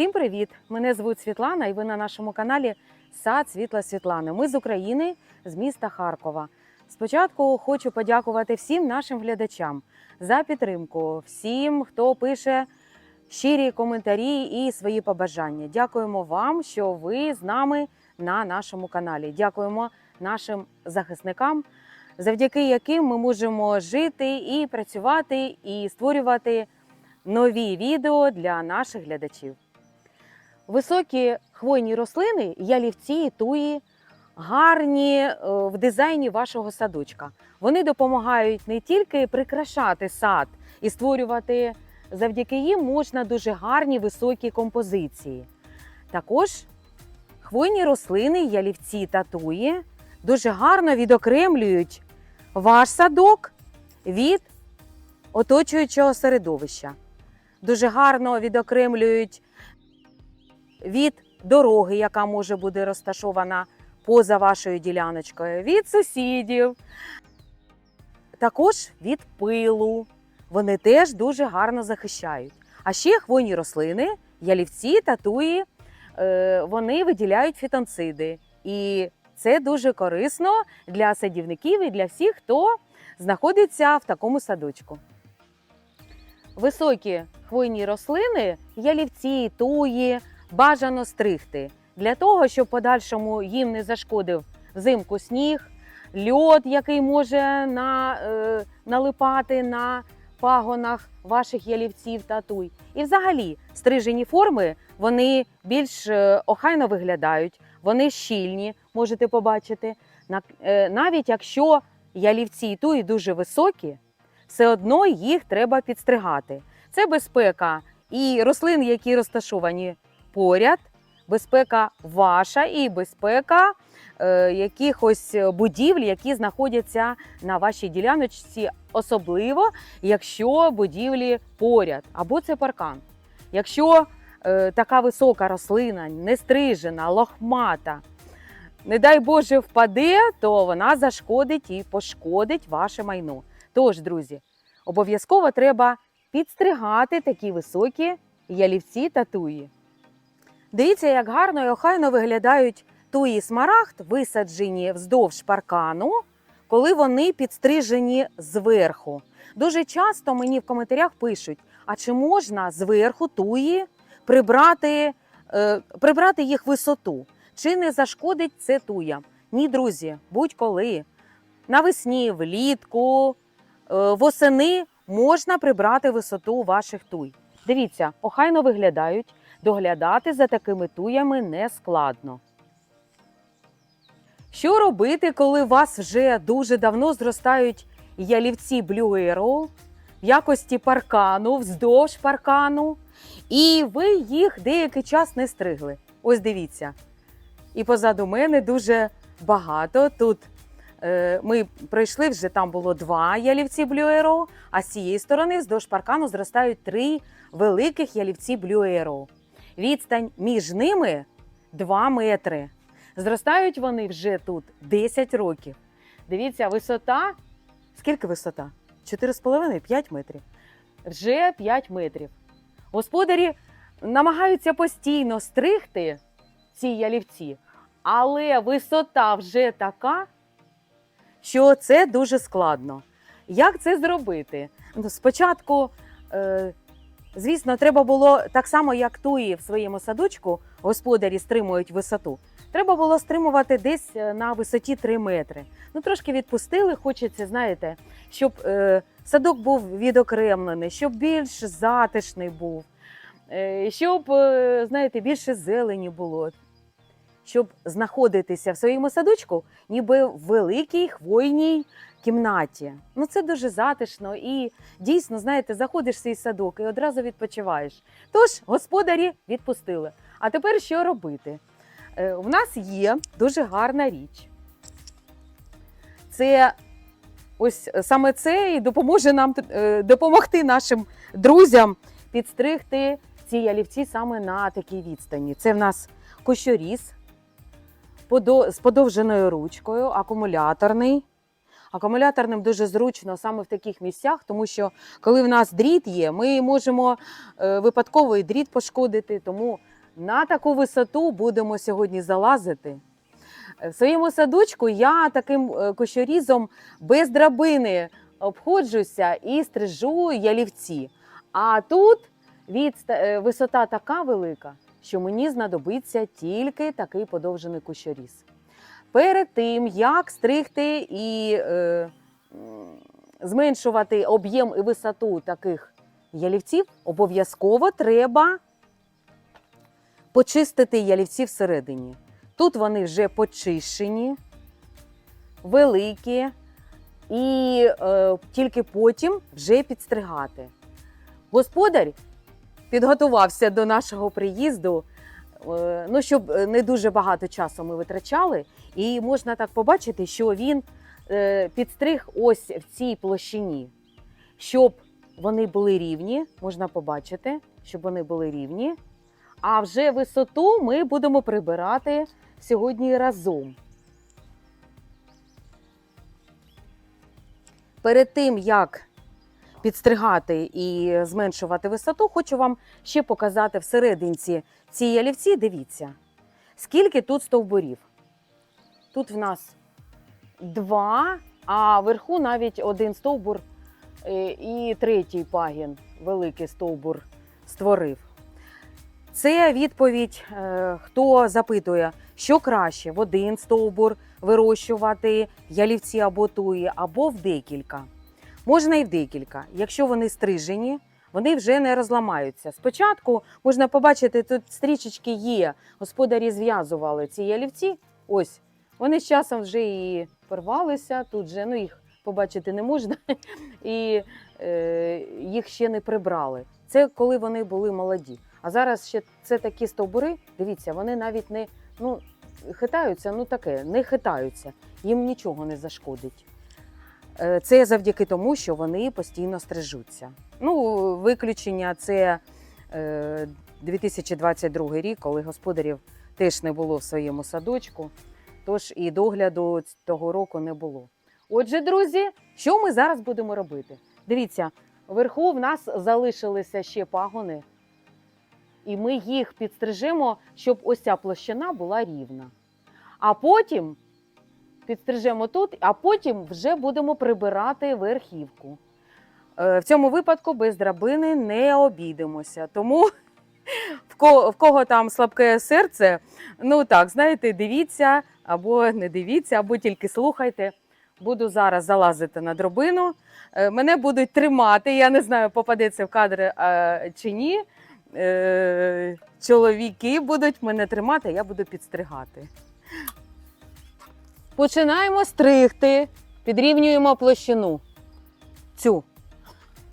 Всім привіт! Мене звуть Світлана, і ви на нашому каналі Сад Світла Світлани. Ми з України, з міста Харкова. Спочатку хочу подякувати всім нашим глядачам за підтримку, всім, хто пише щирі коментарі і свої побажання. Дякуємо вам, що ви з нами на нашому каналі. Дякуємо нашим захисникам, завдяки яким ми можемо жити і працювати, і створювати нові відео для наших глядачів. Високі хвойні рослини, ялівці, туї, гарні е, в дизайні вашого садочка. Вони допомагають не тільки прикрашати сад і створювати завдяки їм можна дуже гарні високі композиції. Також хвойні рослини, ялівці та туї дуже гарно відокремлюють ваш садок від оточуючого середовища. Дуже гарно відокремлюють від дороги, яка може бути розташована поза вашою діляночкою, від сусідів, також від пилу. Вони теж дуже гарно захищають. А ще хвойні рослини, ялівці, татуї, е, вони виділяють фітонциди. І це дуже корисно для садівників і для всіх, хто знаходиться в такому садочку. Високі хвойні рослини, ялівці, туї, бажано стригти для того, щоб подальшому їм не зашкодив взимку сніг, льод, який може на, е, налипати на пагонах ваших ялівців та туй. І взагалі стрижені форми вони більш е, охайно виглядають, вони щільні, можете побачити. Е, Навіть якщо ялівці і туї дуже високі, все одно їх треба підстригати. Це безпека і рослин, які розташовані поряд, безпека ваша і безпека е, якихось будівель, які знаходяться на вашій діляночці, особливо якщо будівлі поряд або це паркан. Якщо е, така висока рослина, не стрижена, лохмата, не дай Боже, впаде, то вона зашкодить і пошкодить ваше майно. Тож, друзі, обов'язково треба підстригати такі високі ялівці та туї. Дивіться, як гарно і охайно виглядають туї смарагд, висаджені вздовж паркану, коли вони підстрижені зверху. Дуже часто мені в коментарях пишуть: а чи можна зверху туї прибрати, е, прибрати їх висоту? Чи не зашкодить це туям? Ні, друзі, будь-коли. Навесні, влітку, е, восени можна прибрати висоту ваших туй. Дивіться, охайно виглядають, доглядати за такими туями не складно. Що робити, коли у вас вже дуже давно зростають ялівці Blue Arrow в якості паркану, вздовж паркану, і ви їх деякий час не стригли? Ось дивіться. І позаду мене дуже багато. Тут е, ми пройшли вже там було два ялівці Blue Arrow, а з цієї сторони вздовж паркану зростають три великих ялівці Blue Arrow. Відстань між ними 2 метри. Зростають вони вже тут 10 років. Дивіться, висота. Скільки висота? 4,5-5 метрів. Вже 5 метрів. Господарі намагаються постійно стригти ці ялівці, але висота вже така, що це дуже складно. Як це зробити? Ну, спочатку, е, звісно, треба було так само, як туї в своєму садочку, господарі стримують висоту. Треба було стримувати десь е, на висоті 3 метри. Ну, трошки відпустили, хочеться, знаєте, щоб е, садок був відокремлений, щоб більш затишний був, е, щоб, е, знаєте, більше зелені було. Щоб знаходитися в своєму садочку, ніби в великій хвойній кімнаті. Ну це дуже затишно і дійсно, знаєте, заходиш в свій садок і одразу відпочиваєш. Тож господарі відпустили. А тепер що робити? Е, У нас є дуже гарна річ. Це ось саме це і допоможе нам е, допомогти нашим друзям підстригти ці ялівці саме на такій відстані. Це в нас кущоріз подо- з подовженою ручкою, акумуляторний. Акумуляторним дуже зручно саме в таких місцях, тому що коли в нас дріт є, ми можемо е, випадково дріт пошкодити. Тому на таку висоту будемо сьогодні залазити. Е, В своєму садочку я таким е, кущорізом без драбини обходжуся і стрижу ялівці. А тут від, висота така велика, що мені знадобиться тільки такий подовжений кущоріз. Перед тим, як стригти і е, зменшувати об'єм і висоту таких ялівців, обов'язково треба почистити ялівці всередині. Тут вони вже почищені, великі, і е, тільки потім вже підстригати. Господар підготувався до нашого приїзду, ну, щоб не дуже багато часу ми витрачали, і можна так побачити, що він е, підстриг ось в цій площині, щоб вони були рівні, можна побачити, щоб вони були рівні. А вже висоту ми будемо прибирати сьогодні разом. Перед тим, як підстригати і зменшувати висоту, хочу вам ще показати всерединці ці ялівці. Дивіться, скільки тут стовбурів. Тут в нас два, а вверху навіть один стовбур е, і третій пагін, великий стовбур, створив. Це відповідь, е, хто запитує, що краще в один стовбур вирощувати ялівці або туї, або в декілька. Можна і декілька. Якщо вони стрижені, вони вже не розламаються. Спочатку можна побачити, тут стрічечки є. Господарі зв'язували ці ялівці. Ось вони з часом вже і порвалися. Тут же ну їх побачити не можна, і е, їх ще не прибрали. Це коли вони були молоді. А зараз ще це такі стовбури. Дивіться, вони навіть не ну, хитаються, ну таке, не хитаються, їм нічого не зашкодить. Е, Це завдяки тому, що вони постійно стрижуться. Ну, виключення це е, 2022 рік, коли господарів теж не було в своєму садочку, тож і догляду того року не було. Отже, друзі, що ми зараз будемо робити? Дивіться, вверху в нас залишилися ще пагони, і ми їх підстрижемо, щоб ось ця площина була рівна. А потім підстрижемо тут, а потім вже будемо прибирати верхівку. Е, В цьому випадку без драбини не обійдемося. Тому в кого, в кого там слабке серце, ну так, знаєте, дивіться або не дивіться, або тільки слухайте. Буду зараз залазити на дробину. Е, Мене будуть тримати. Я не знаю, попаде це в кадр е, чи ні. Е, Чоловіки будуть мене тримати, я буду підстригати. Починаємо стригти, підрівнюємо площину. Цю.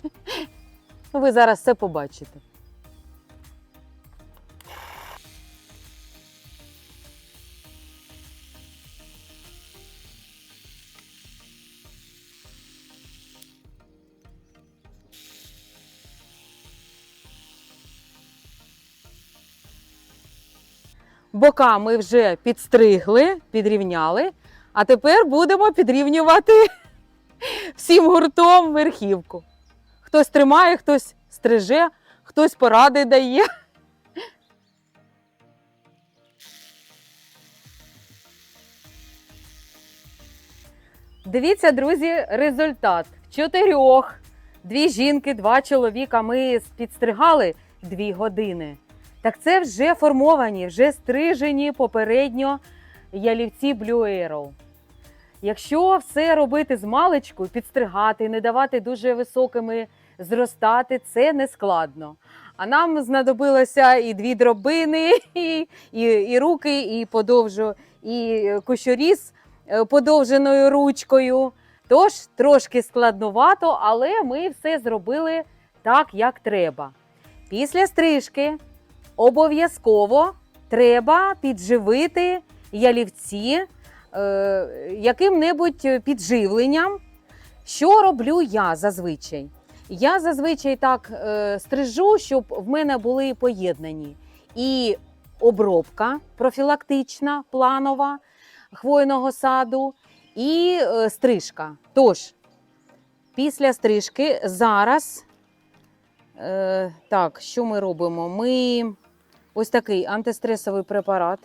Ви зараз все побачите. Бока ми вже підстригли, підрівняли, а тепер будемо підрівнювати всім гуртом верхівку. Хтось тримає, хтось стриже, хтось поради дає. Дивіться, друзі, результат. Чотирьох, дві жінки, два чоловіка. Ми підстригали дві години. Так це вже формовані, вже стрижені попередньо ялівці Blue Arrow. Якщо все робити з маличку, підстригати, не давати дуже високими зростати, це не складно. А нам знадобилося і дві дробини, і, і, і руки, і подовжу, і кущоріз е, подовженою ручкою. Тож трошки складновато, але ми все зробили так, як треба. Після стрижки обов'язково треба підживити ялівці е, яким-небудь підживленням. Що роблю я зазвичай? Я зазвичай так е, стрижу, щоб в мене були поєднані і обробка профілактична, планова хвойного саду, і е, стрижка. Тож, після стрижки зараз, е, так, що ми робимо? Ми ось такий антистресовий препарат,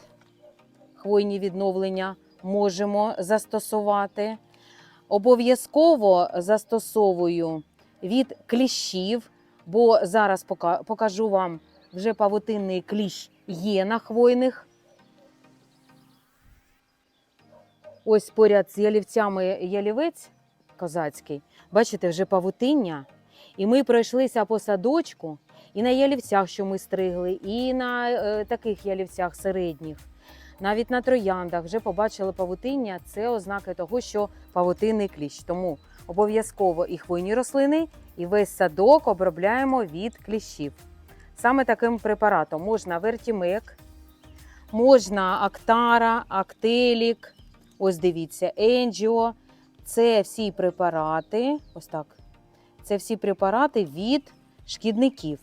хвойні відновлення можемо застосувати. Обов'язково застосовую від кліщів, бо зараз покажу вам вже павутинний кліщ є на хвойних. Ось поряд з ялівцями ялівець козацький. Бачите, вже павутиння. І ми пройшлися по садочку, і на ялівцях, що ми стригли, і на е, таких ялівцях середніх, навіть на трояндах вже побачили павутиння. Це ознаки того, що павутинний кліщ. Тому обов'язково і хвойні рослини, і весь садок обробляємо від кліщів. Саме таким препаратом можна вертімек, можна актара, актелік, ось дивіться, енджіо. Це всі препарати, ось так. Це всі препарати від шкідників.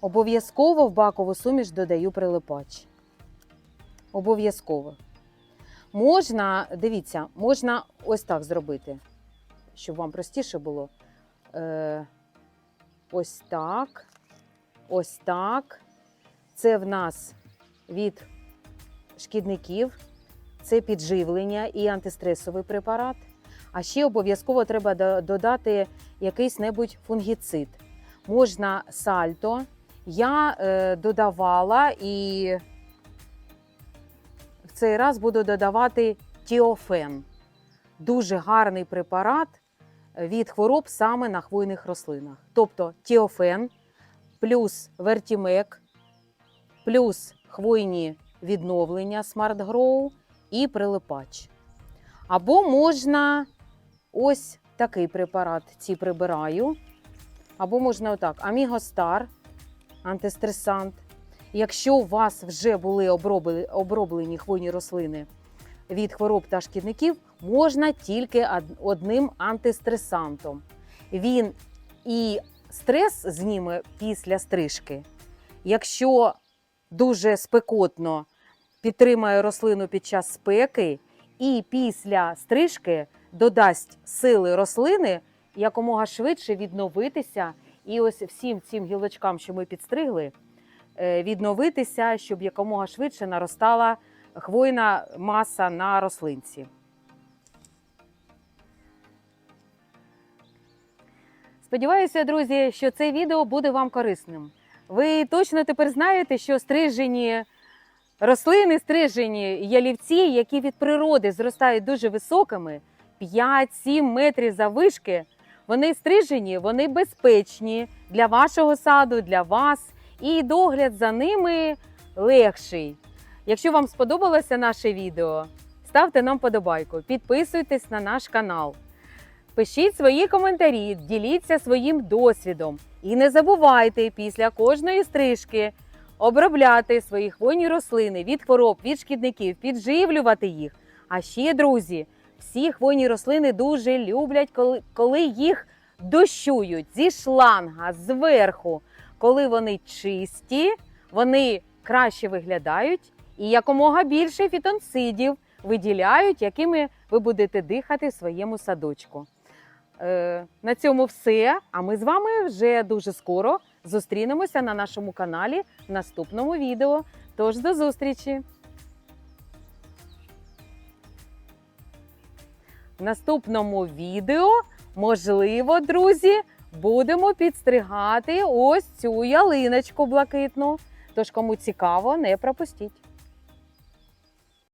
Обов'язково в бакову суміш додаю прилипач. Обов'язково. Можна, дивіться, можна ось так зробити, щоб вам простіше було. Е, ось так. Ось так. Це в нас від шкідників, це підживлення і антистресовий препарат. А ще обов'язково треба додати якийсь небудь фунгіцид. Можна сальто. Я е, додавала і цей раз буду додавати тіофен. Дуже гарний препарат від хвороб саме на хвойних рослинах. Тобто тіофен плюс вертімек, плюс хвойні відновлення Smart Grow і прилипач. Або можна ось такий препарат, ці прибираю. Або можна отак: Амігостар, антистресант. Якщо у вас вже були оброблені, хвойні рослини від хвороб та шкідників, можна тільки одним антистресантом. Він і стрес зніме після стрижки. Якщо дуже спекотно підтримає рослину під час спеки, і після стрижки додасть сили рослини якомога швидше відновитися. І ось всім цим гілочкам, що ми підстригли, відновитися, щоб якомога швидше наростала хвойна маса на рослинці. Сподіваюся, друзі, що це відео буде вам корисним. Ви точно тепер знаєте, що стрижені рослини, стрижені ялівці, які від природи зростають дуже високими, 5-7 метрів завишки, вони стрижені, вони безпечні для вашого саду, для вас, і догляд за ними легший. Якщо вам сподобалося наше відео, ставте нам подобайку, підписуйтесь на наш канал. Пишіть свої коментарі, діліться своїм досвідом. І не забувайте після кожної стрижки обробляти свої хвойні рослини від хвороб, від шкідників, підживлювати їх. А ще, друзі, всі хвойні рослини дуже люблять, коли, коли їх дощують зі шланга, зверху. Коли вони чисті, вони краще виглядають і якомога більше фітонцидів виділяють, якими ви будете дихати в своєму садочку. Е, на цьому все. А ми з вами вже дуже скоро зустрінемося на нашому каналі в наступному відео. Тож до зустрічі! В наступному відео, можливо, друзі, будемо підстригати ось цю ялиночку блакитну. Тож, кому цікаво, не пропустіть.